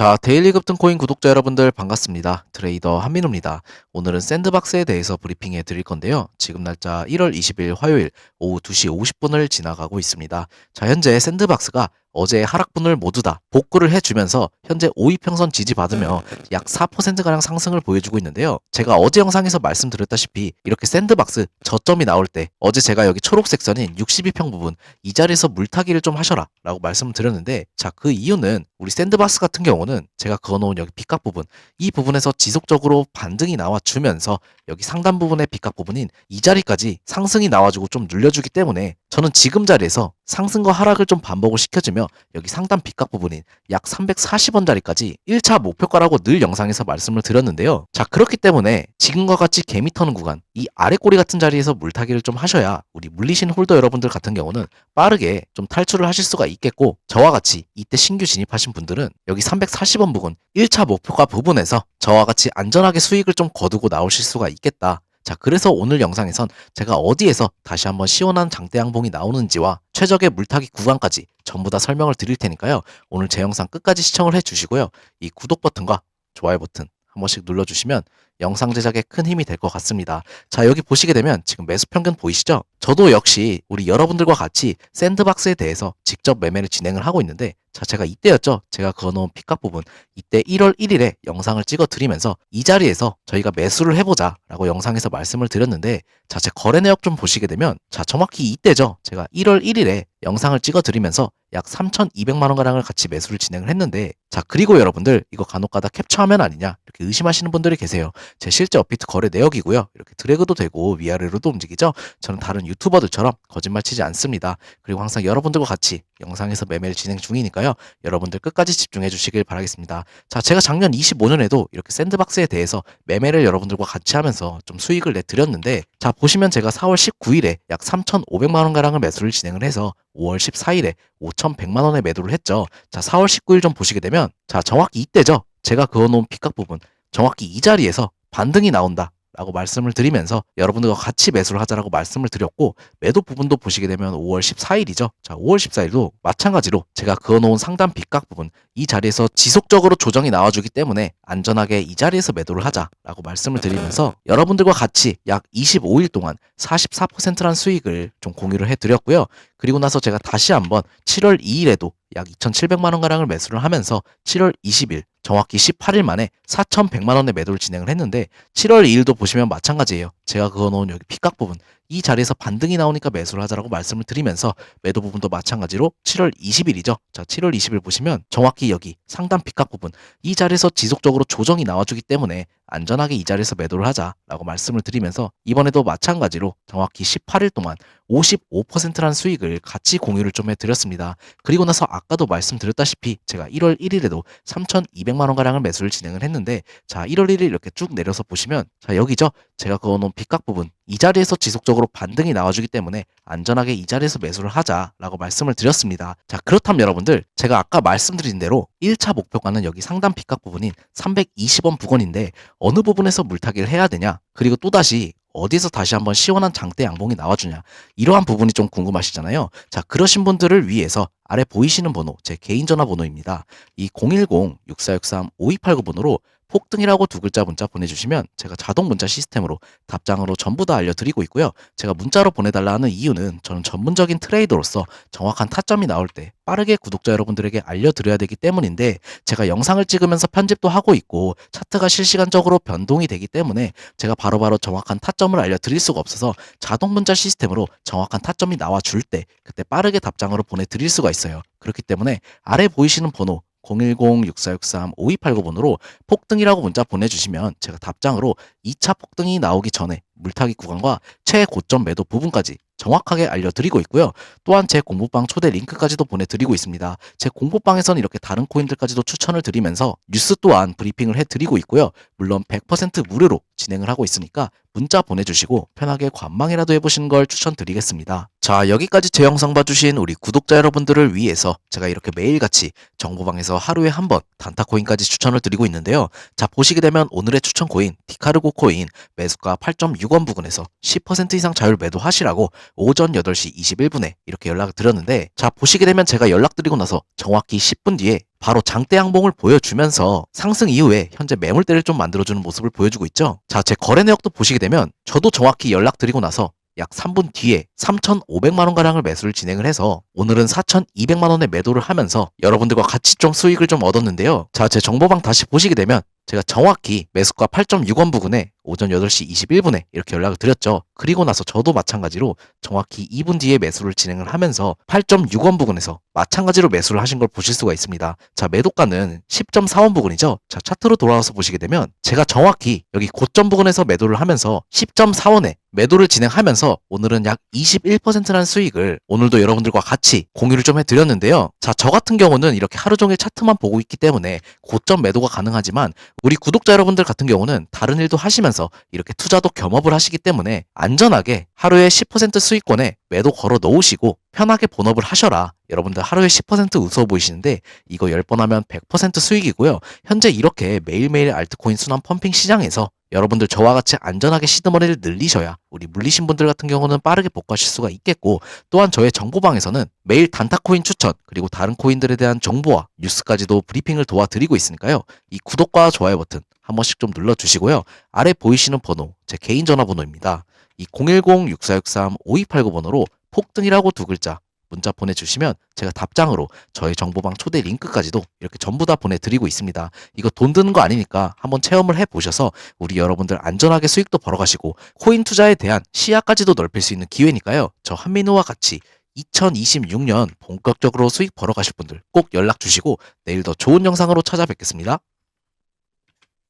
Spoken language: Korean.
자, 데일리 급등 코인 구독자 여러분들 반갑습니다. 트레이더 한민우입니다. 오늘은 샌드박스에 대해서 브리핑해 드릴 건데요. 지금 날짜 1월 20일 화요일 오후 2시 50분을 지나가고 있습니다. 자, 현재 샌드박스가 어제 하락분을 모두 다 복구를 해주면서 현재 5위 평선 지지받으며 약 4%가량 상승을 보여주고 있는데요. 제가 어제 영상에서 말씀드렸다시피 이렇게 샌드박스 저점이 나올 때 어제 제가 여기 초록색 선인 62평 부분 이 자리에서 물타기를 좀 하셔라 라고 말씀을 드렸는데 자 그 이유는 우리 샌드박스 같은 경우는 제가 그어놓은 여기 빗각 부분 이 부분에서 지속적으로 반등이 나와주면서 여기 상단 부분의 빗각 부분인 이 자리까지 상승이 나와주고 좀 눌려주기 때문에 저는 지금 자리에서 상승과 하락을 좀 반복을 시켜주 며 여기 상단 빗각 부분인 약 340원짜리까지 1차 목표가라고 늘 영상에서 말씀을 드렸는데요. 자 그렇기 때문에 지금과 같이 개미 터는 구간 이 아래 꼬리 같은 자리에서 물타기를 좀 하셔야 우리 물리신 홀더 여러분들 같은 경우는 빠르게 좀 탈출을 하실 수가 있겠고 저와 같이 이때 신규 진입하신 분들은 여기 340원 부근 1차 목표가 부분에서 저와 같이 안전하게 수익을 좀 거두고 나오실 수가 있겠다. 자, 그래서 오늘 영상에선 제가 어디에서 다시 한번 시원한 장대 양봉이 나오는지와 최적의 물타기 구간까지 전부 다 설명을 드릴 테니까요. 오늘 제 영상 끝까지 시청을 해 주시고요. 이 구독 버튼과 좋아요 버튼 한 번씩 눌러주시면 영상 제작에 큰 힘이 될 것 같습니다. 자, 여기 보시게 되면 지금 매수 평균 보이시죠? 저도 역시 우리 여러분들과 같이 샌드박스에 대해서 직접 매매를 진행을 하고 있는데 자, 제가 이때였죠. 제가 그어놓은 픽각 부분. 이때 1월 1일에 영상을 찍어 드리면서 이 자리에서 저희가 매수를 해보자 라고 영상에서 말씀을 드렸는데 자, 제 거래 내역 좀 보시게 되면 자, 정확히 이때죠. 제가 1월 1일에 영상을 찍어 드리면서 약 3,200만원가량을 같이 매수를 진행을 했는데 자, 그리고 여러분들 이거 간혹가다 캡처하면 아니냐 이렇게 의심하시는 분들이 계세요. 제 실제 업비트 거래 내역이고요. 이렇게 드래그도 되고 위아래로도 움직이죠. 저는 다른 유튜버들처럼 거짓말 치지 않습니다. 그리고 항상 여러분들과 같이 영상에서 매매를 진행 중이니까요. 여러분들 끝까지 집중해 주시길 바라겠습니다. 자, 제가 작년 25년에도 이렇게 샌드박스에 대해서 매매를 여러분들과 같이 하면서 좀 수익을 내드렸는데 자, 보시면 제가 4월 19일에 약 3,500만 원가량을 매수를 진행을 해서 5월 14일에 5,100만 원에 매도를 했죠. 자, 4월 19일 좀 보시게 되면 자, 정확히 이때죠. 제가 그어놓은 픽각 부분 정확히 이 자리에서 반등이 나온다. 라고 말씀을 드리면서 여러분들과 같이 매수를 하자라고 말씀을 드렸고 매도 부분도 보시게 되면 5월 14일이죠. 자, 5월 14일도 마찬가지로 제가 그어놓은 상단 빗각 부분 이 자리에서 지속적으로 조정이 나와주기 때문에 안전하게 이 자리에서 매도를 하자라고 말씀을 드리면서 여러분들과 같이 약 25일 동안 44%란 수익을 좀 공유를 해드렸고요. 그리고 나서 제가 다시 한번 7월 2일에도 약 2,700만 원가량을 매수를 하면서 7월 20일 정확히 18일 만에 4,100만 원의 매도를 진행을 했는데 7월 2일도 보시면 마찬가지예요. 제가 그어 놓은 여기 픽각 부분 이 자리에서 반등이 나오니까 매수를 하자라고 말씀을 드리면서 매도 부분도 마찬가지로 7월 20일이죠. 자, 7월 20일 보시면 정확히 여기 상단 픽각 부분 이 자리에서 지속적으로 조정이 나와주기 때문에 안전하게 이 자리에서 매도를 하자라고 말씀을 드리면서 이번에도 마찬가지로 정확히 18일 동안 55%란 수익을 같이 공유를 좀 해드렸습니다. 그리고 나서 아까도 말씀드렸다시피 제가 1월 1일에도 3,200만 원 가량을 매수를 진행을 했는데 자 1월 1일 이렇게 쭉 내려서 보시면 자 여기죠. 제가 그어놓은 빗각 부분 이 자리에서 지속적으로 반등이 나와주기 때문에 안전하게 이 자리에서 매수를 하자라고 말씀을 드렸습니다. 자 그렇다면 여러분들 제가 아까 말씀드린 대로 1차 목표가는 여기 상단 빗각 부분인 320원 부근인데 어느 부분에서 물타기를 해야 되냐? 그리고 또다시 어디서 다시 한번 시원한 장대 양봉이 나와주냐? 이러한 부분이 좀 궁금하시잖아요. 자 그러신 분들을 위해서 아래 보이시는 번호 제 개인 전화번호입니다 이 010-6463-5289 번호로 폭등이라고 두 글자 문자 보내주시면 제가 자동 문자 시스템으로 답장으로 전부 다 알려드리고 있고요. 제가 문자로 보내달라 하는 이유는 저는 전문적인 트레이더로서 정확한 타점이 나올 때 빠르게 구독자 여러분들에게 알려드려야 되기 때문인데 제가 영상을 찍으면서 편집도 하고 있고 차트가 실시간적으로 변동이 되기 때문에 제가 바로바로 정확한 타점을 알려드릴 수가 없어서 자동 문자 시스템으로 정확한 타점이 나와줄 때 그때 빠르게 답장으로 보내드릴 수가 있 어요. 그렇기 때문에 아래 보이시는 번호 010-6463-5289번으로 폭등이라고 문자 보내주시면 제가 답장으로 2차 폭등이 나오기 전에 물타기 구간과 최고점 매도 부분까지 정확하게 알려드리고 있고요. 또한 제 공부방 초대 링크까지도 보내드리고 있습니다. 제 공부방에서는 이렇게 다른 코인들까지도 추천을 드리면서 뉴스 또한 브리핑을 해드리고 있고요. 물론 100% 무료로 진행을 하고 있으니까 문자 보내주시고 편하게 관망이라도 해보시는 걸 추천드리겠습니다. 자 여기까지 제 영상 봐주신 우리 구독자 여러분들을 위해서 제가 이렇게 매일같이 정보방에서 하루에 한 번 단타 코인까지 추천을 드리고 있는데요. 자 보시게 되면 오늘의 추천 코인 디카르고 코인 매수가 8.6원 부근에서 10% 이상 자율 매도하시라고 오전 8시 21분에 이렇게 연락을 드렸는데 자 보시게 되면 제가 연락드리고 나서 정확히 10분 뒤에 바로 장대 양봉을 보여주면서 상승 이후에 현재 매물대를 좀 만들어주는 모습을 보여주고 있죠. 자, 제 거래 내역도 보시게 되면 저도 정확히 연락드리고 나서 약 3분 뒤에 3,500만 원 가량을 매수를 진행을 해서 오늘은 4,200만 원에 매도를 하면서 여러분들과 같이 좀 수익을 좀 얻었는데요. 자, 제 정보방 다시 보시게 되면 제가 정확히 매수가 8.6원 부근에 오전 8시 21분에 이렇게 연락을 드렸죠. 그리고 나서 저도 마찬가지로 정확히 2분 뒤에 매수를 진행을 하면서 8.6원 부근에서 마찬가지로 매수를 하신 걸 보실 수가 있습니다. 자, 매도가는 10.4원 부근이죠. 자, 차트로 돌아와서 보시게 되면 제가 정확히 여기 고점 부근에서 매도를 하면서 10.4원에 매도를 진행하면서 오늘은 약 21%라는 수익을 오늘도 여러분들과 같이 공유를 좀 해드렸는데요. 자, 저 같은 경우는 이렇게 하루 종일 차트만 보고 있기 때문에 고점 매도가 가능하지만 우리 구독자 여러분들 같은 경우는 다른 일도 하시면서 이렇게 투자도 겸업을 하시기 때문에 안전하게 하루에 10% 수익권에 매도 걸어 놓으시고 편하게 본업을 하셔라. 여러분들 하루에 10% 우스워 보이시는데 이거 10번 하면 100% 수익이고요. 현재 이렇게 매일매일 알트코인 순환 펌핑 시장에서 여러분들 저와 같이 안전하게 시드머니를 늘리셔야 우리 물리신 분들 같은 경우는 빠르게 복구하실 수가 있겠고 또한 저의 정보방에서는 매일 단타코인 추천 그리고 다른 코인들에 대한 정보와 뉴스까지도 브리핑을 도와드리고 있으니까요. 이 구독과 좋아요 버튼 한 번씩 좀 눌러주시고요. 아래 보이시는 번호 제 개인 전화번호입니다. 이 010-6463-5289번호로 폭등이라고 두 글자 문자 보내주시면 제가 답장으로 저희 정보방 초대 링크까지도 이렇게 전부 다 보내드리고 있습니다. 이거 돈 드는 거 아니니까 한번 체험을 해보셔서 우리 여러분들 안전하게 수익도 벌어가시고 코인 투자에 대한 시야까지도 넓힐 수 있는 기회니까요. 저 한민호와 같이 2026년 본격적으로 수익 벌어가실 분들 꼭 연락 주시고 내일 더 좋은 영상으로 찾아뵙겠습니다.